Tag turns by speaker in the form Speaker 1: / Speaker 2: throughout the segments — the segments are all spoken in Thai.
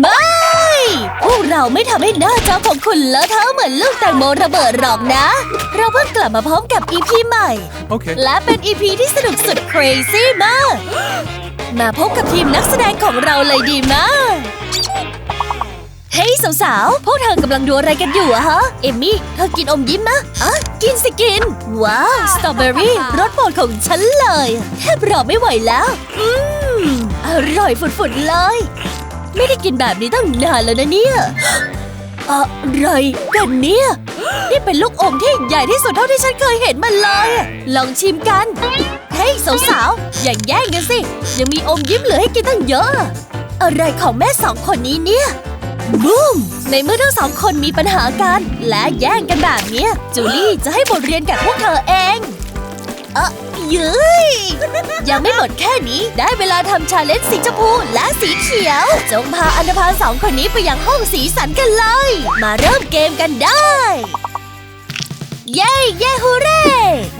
Speaker 1: ไม่ พวกเราไม่ทำให้หน้าจอของคุณเลอะเทอะเหมือนลูกแตงโมระเบิดหรอกนะ เราเพิ่งกลับมาพร้อมกับ EP ใหม่
Speaker 2: Okay.
Speaker 1: และเป็น EP ที่สนุกสุด crazy มาก มาพบกับทีมนักแสดงของเราเลยดีมากเฮ้ยสาวๆ พวกเธอกำลังดูอะไรกันอยู่อะฮะ เอมมี่ เธอกินอมยิ้มมะอะกินสิกิน ว้าว สตรอเบอรี่รสโปรดของฉันเลย แทบรอไม่ไหวแล้ว อืม อร่อยฝุดๆเลย ไม่ได้กินแบบนี้ตั้งนานแล้วนะเนี่ย อะไรกันเนี่ย นี่เป็นลูกอมที่ใหญ่ที่สุดเท่าที่ฉันเคยเห็นมาเลยอะลองชิมกัน เฮ้ยสาวๆ อย่าแย่งกันสิ ยังมีอมยิ้มเหลือให้กินตั้งเยอะ อะไรของแม่สองคนนี้เนี่ย บูม ในเมื่อทั้งสองคนมีปัญหากัน และแย่งกันแบบเนี้ยจูลี่จะให้บทเรียนกับพวกเธอเอง เออเย้ยยังไม่หมดแค่นี้ได้เวลาทำชาเลนจ์สีชมพูและสีเขียว จงพาอันธพาสองคนนี้ไปยังห้องสีสันกันเลย มาเริ่มเกมกันได้ เย้เย้ฮูเร่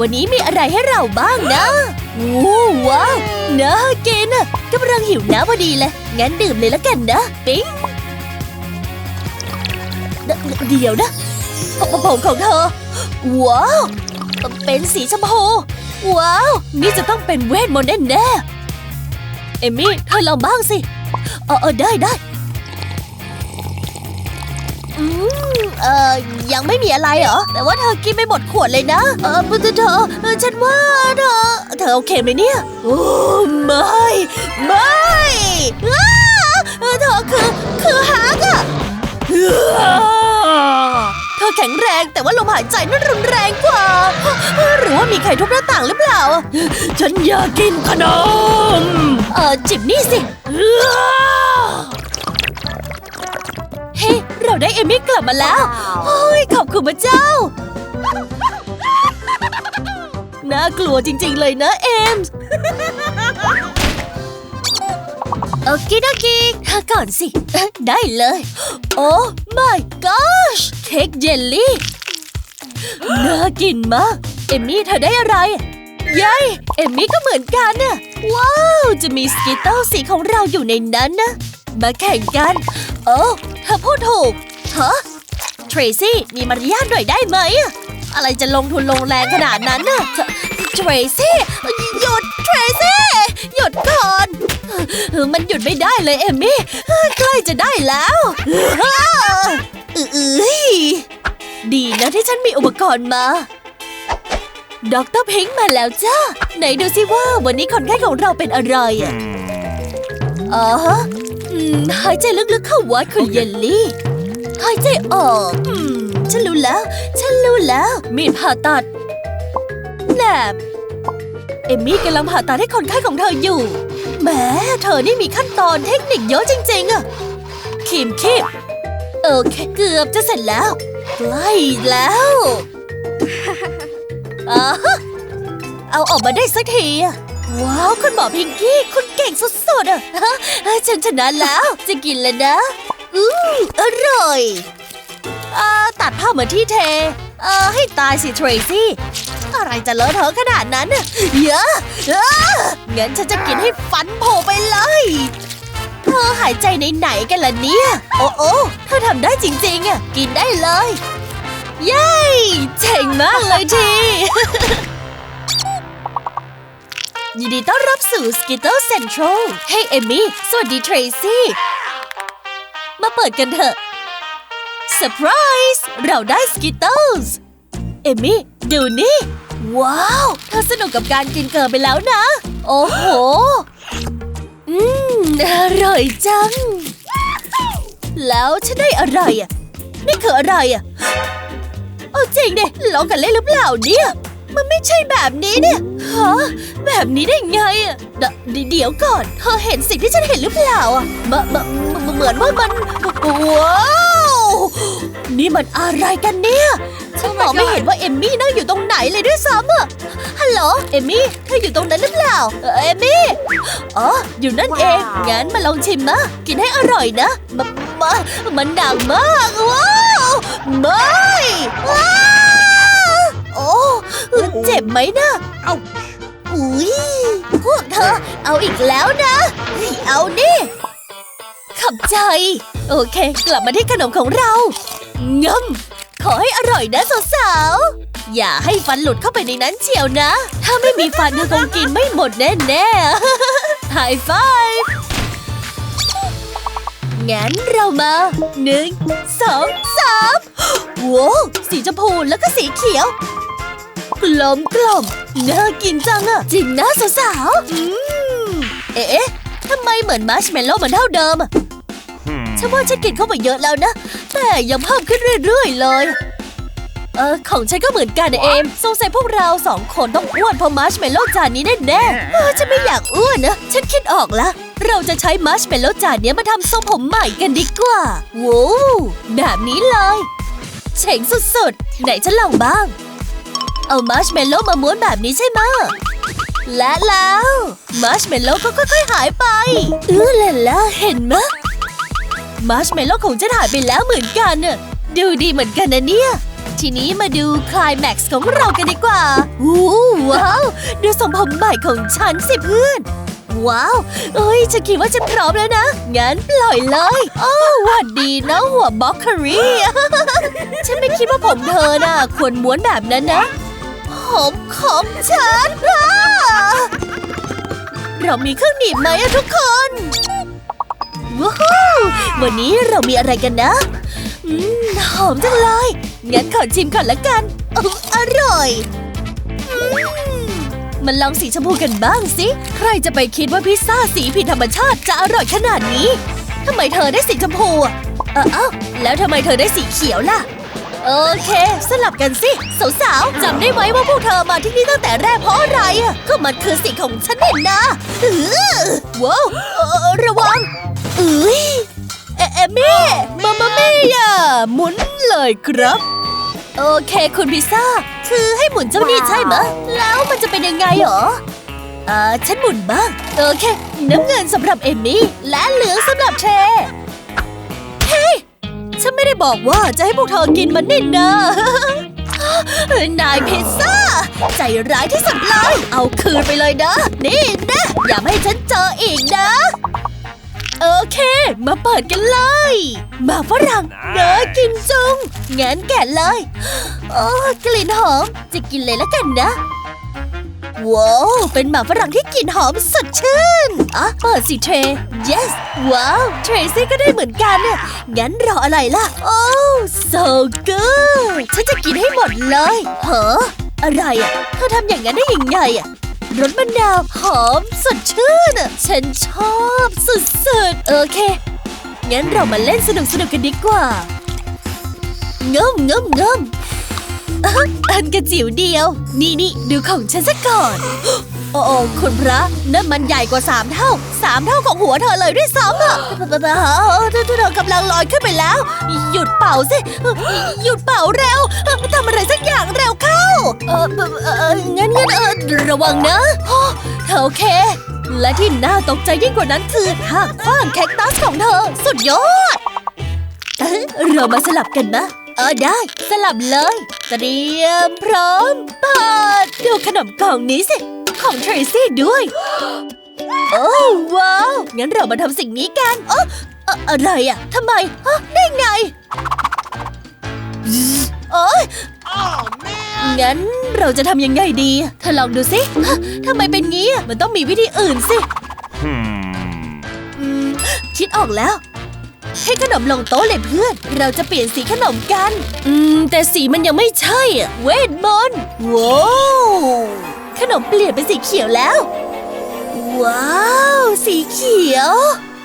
Speaker 1: วันนี้มีอะไรให้เราบ้างนะว้าวน่ากินอะกำลังหิวน้ำพอดีเลย งั้นดื่มเลยละกันนะปิ๊งเดี๋ยวนะผมผมของเธอ ว้าว เป็นสีชม ว้าว นี่จะต้องเป็นเวทมนต์แน่ๆเอมมี่เธอลองบ้างสิ เออเออได้ได้อืมเออยังไม่มีอะไรเหรอ แต่ว่าเธอกินไปหมดขวดเลยนะ เออเธอเธอเออฉันว่าเธอ เธอโอเคไหมเนี่ย โอ้ไม่ ไม่อ้าเออเธอคือ คือฮักอะ อแข็งแรงแต่ว่าลมหายใจนั่นรุนแรงกว่า หรือว่ามีใครทุบหน้าต่างหรือเปล่า ฉันอยากกินขนม เออจิบนี่สิ เฮ้เราได้เอมี่กลับมาแล้วโอ้ยขอบคุณพระเจ้า น่ากลัวจริง ๆ เลยนะเอมส์โอเคโอเคถ้ก่อนสิ ได้เลย โอ้ my gosh เค้กเยลลี่ น่ากินมาก เอมมี่เธอได้อะไรเย้ยเอมมี่ก็เหมือนกันน่ะ ว้าว จะมีสกิตเตลสีของเราอยู่ในนั้นนะ มาแข่งกัน โอ้เธอพูดถูกฮะเทรซี่มีมารยาทหน่อยได้ไหม อะอะไรจะลงทุนลงแรงขนาดนั้นน่ะเทรซี่ หยุดเทรซี่ หยุดก่อน มันหยุดไม่ได้เลยเอมมี่ใกล้จะได้แล้วเอ้ยดีนะที่ฉันมีอุปกรณ์มาด็อกเตอร์พิงมาแล้วจ้า ไหนดูสิว่าวันนี้คนไข้ของเราเป็นอะไรอะอ๋อหายใจลึกๆเข้าไว้คุณเยลลี่ หายใจออกฉันรู้แล้ว ฉันรู้แล้ว มีดผ่าตัดแหนบเอมมี่กำลังผ่าตัดให้คนไข้ของเธออยู่ แหมเธอนี่มีขั้นตอนเทคนิคเยอะจริงๆอะคีมคีบโอเคเกือบจะเสร็จแล้ว ใกล้แล้วอาเอาออกมาได้สักทีอะว้าว คุณหมอพิงกี้คุณเก่งสุดๆอะฮะฉันชนะแล้วจะกินแล้วนะอู้อร่อยอ่าตัดผ้าเหมือนที่เท เอ่อให้ตายสิเทรซี่ อะไรจะเลอะเทอะขนาดนั้นเยอะเงั้นฉันจะกินให้ฟันโผล่ไปเลยเธอหายใจในไหนๆกันล่ะเนี่ย โอ้โอ้เธอทำได้จริงๆอะกินได้เลย เย้เจ๋งมากเลยทียินดีต้อนรับสู่ Skittle Central เฮ้ยเอมี่ สวัสดีเทรซี่ มาเปิดกันเถอะเซอร์ไพรส์เราได้ Skittles เอมี่ ดูนี่ ว้าว เธอสนุกกับการกินเกินไปแล้วนะ โอ้โห อืม อร่อยจัง แล้วฉันได้อะไรอะ นี่คืออะไรอะ เอาจริงดิลองกันเล่นหรือเปล่าเนี่ย มันไม่ใช่แบบนี้เนี่ยฮะแบบนี้ได้ไงอะเดเดี๋ยวเดี๋ยวก่อน เธอเห็นสิ่งที่ฉันเห็นหรือเปล่าอะมะมะมะเหมือนว่ามันว้าว นี่มันอะไรกันเนี่ยฉันมองไม่เห็นว่าเอมมี่นั่งอยู่ตรงไหนเลยด้วยซ้ำอะฮัลโหลเอมมี่เธออยู่ตรงนั้นหรือเปล่าเอ่อเอมมี่อ๋ออยู่นั่นเองงั้นมาลองชิมมะกินให้อร่อยนะมะมะมันดังมากว้าวไม่ว้าวโอ้เจ็บไหมนะ
Speaker 2: Ouch.
Speaker 1: อุ้ยพวกเธอเอาอีกแล้วนะเฮ้ยเอานี่ขอบใจ โอเค กลับมาที่ขนมของเรางำขอให้อร่อยนะสาวๆ อย่าให้ฟันหลุดเข้าไปในนั้นเชียวนะ ถ้าไม่มีฟันเธอคงกินไม่หมดแน่ๆไฮไฟงั้นเรามาหนึ่งสองสามว้าสีชมพูแล้วก็สีเขียว กลมกล่อมน่ากินจังอะจริงนะสาวๆเอ๊ะทำไมเหมือนมาร์ชเมลโล่เหมือนเท่าเดิม ฉันว่าฉันกินเข้าไปเยอะแล้วนะ แต่ยังเพิ่มขึ้นเรื่อยๆเลย เออของฉันก็เหมือนกันนะเอมสงสัยพวกเราสองคนต้องอ้วนเพราะมาร์ชเมลโล่จานนี้แน่ๆเออฉันไม่อยากอ้วนนะ ฉันคิดออกละเราจะใช้มาร์ชเมลโล่จานนี้มาทำทรงผมใหม่กันดีกว่าว้าวแบบนี้เลยเจ๋งสุดๆ ไหนฉันลองบ้าง เอามาร์ชเมลโล่มาม้วนแบบนี้ใช่ไหมะและแล้วมาร์ชเมลโล่ก็ค่อยๆหายไปเออล่ะล่ะเห็นไหมะ มาร์ชเมลโล่ของฉันหายไปแล้วเหมือนกันน่ะดูดีเหมือนกันนะเนี่ย ทีนี้มาดูคลายแม็กซ์ของเรากันดีกว่าวู้ว้าว ดูทรงผมใหม่ของฉันสิเพื่อน ว้าว เอ้ย ฉันคิดว่าฉันพร้อมแล้วนะ งั้นปล่อยเลย โอ้หวัดดีนะหัวบล็อกคอรี่ฉันไม่คิดว่าผมเธอน่ะ ควรม้วนแบบนั้นนะ ผมของฉันเรามีเครื่องหนีบไหมทุกคน ว้าววันนี้เรามีอะไรกันนะอืมหอมจังเลย งั้นขอชิมก่อนละกันออร่อยอมมันลองสีชมพูกันบ้างสิ ใครจะไปคิดว่าพิซซ่าสีผิดธรรมชาติจะอร่อยขนาดนี้ทำไมเธอได้สีชมพูเออเอ้าแล้วทำไมเธอได้สีเขียวล่ะ โอเค สลับกันสิ สาวๆจำได้ไหมว่าพวกเธอมาที่นี่ตั้งแต่แรกเพราะอะไรอะก็มันคือสีของฉันเองนะว้าว เลยครับ โอเคคุณพิซซ่า คือให้หมุนเจ้านี่ใช่ไหมะแล้วมันจะเป็นยังไงหรออ่าฉันหมุนบ้าง โอเค น้ำเงินสำหรับเอมี่ และเหลืองสำหรับเทรเฮ้ยฉันไม่ได้บอกว่าจะให้พวกเธอกินมันนี่นะนายพิซซ่า ใจร้ายที่สุดเลย เอาคืนไปเลยนะ นี่นะ อย่ามาให้ฉันเจออีกนะ โอเค มาเปิดกันเลย มาฝรั่งเนื้อกินจุงงั้นแกะเลย โอ้กลิ่นหอม จะกินเลยแล้วกันนะว้าวเป็นหมาฝรั่งที่กลิ่นหอมสดชื่นอะเปิดสิเทร yes ว้าว เทรซี่ก็ได้เหมือนกันน่ะงั้นรออะไรล่ะ โอ้ so good ฉันจะกินให้หมดเลย เหรออะไรอะเธอทำอย่างนั้นได้ยังไงอะ รสมะนาวหอมสดชื่นอะฉันชอบสุดๆ โอเค งั้นเรามาเล่นสนุกสนุกกันดีกว่าเงิมเงิมเงิมอันกระจิ๋วเดียว นี่นี่ดูของฉันซะก่อน โอ้โอคุณพระนั่นมันใหญ่กว่าสามเท่าสามเท่าของหัวเธอเลยด้วยซ้ำอะเธอเธอเธอกำลังลอยขึ้นไปแล้ว หยุดเป่าสิ หยุดเป่าเร็วทำอะไรสักอย่างเร็วเข้า เออเอองั้นงั้นเออระวังนะโอเธอโอเค และที่น่าตกใจยิ่งกว่านั้นคือท่าคว้างแคคตัสของเธอ สุดยอดเอ๊ะเรามาสลับกันนะเออได้ สลับเลย เตรียมพร้อมเปิดดูขนมกล่องนี้สิ ของเทรซี่ด้วย โอ้ว้าว งั้นเรามาทำสิ่งนี้กันเออเอ่ออะไรอะทำไมฮะได้ไงโอ้ยงั้นเราจะทำยังไงดี เธอลองดูสิฮะทำไมเป็นงี้อะมันต้องมีวิธีอื่นสิ
Speaker 2: Hmm.
Speaker 1: อืมคิดออกแล้ว ให้ขนมลงโต๊ะเลยเพื่อน เราจะเปลี่ยนสีขนมกัน อืม แต่สีมันยังไม่ใช่อะเวทมนต์ว้าว ขนมเปลี่ยนเป็นสีเขียวแล้ว ว้าว สีเขียว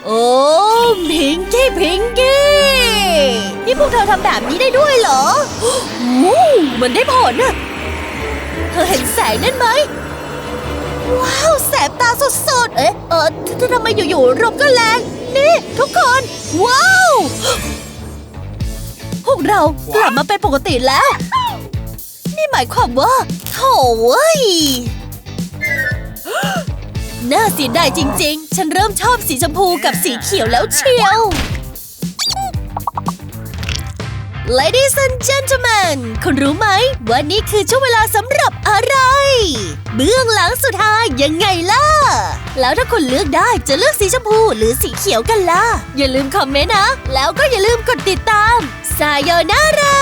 Speaker 1: โอ้พิงกี้พิงกี้นี่พวกเธอทำแบบนี้ได้ด้วยเหรอวู้มันได้ผลอะเธอเห็นแสงนั่นไหม ว้าว แสบตาสุดๆ เอ๊ะเออททำไมอยู่ๆลมก็แรง นี่ ทุกคน ว้าว พวกเรากลับมาเป็นปกติแล้ว นี่หมายความว่า โถเว้ย น่าเสียดายจริง ๆ ฉันเริ่มชอบสีชมพูกับสีเขียวแล้วเชียว Ladies and gentlemen คุณรู้ไหมว่านี่คือช่วงเวลาสำหรับอะไร เบื้องหลังสุดท้ายยังไงล่ะ แล้วถ้าคุณเลือกได้จะเลือกสีชมพูหรือสีเขียวกันล่ะ อย่าลืมคอมเมนต์นะ แล้วก็อย่าลืมกดติดตาม สายโยนารา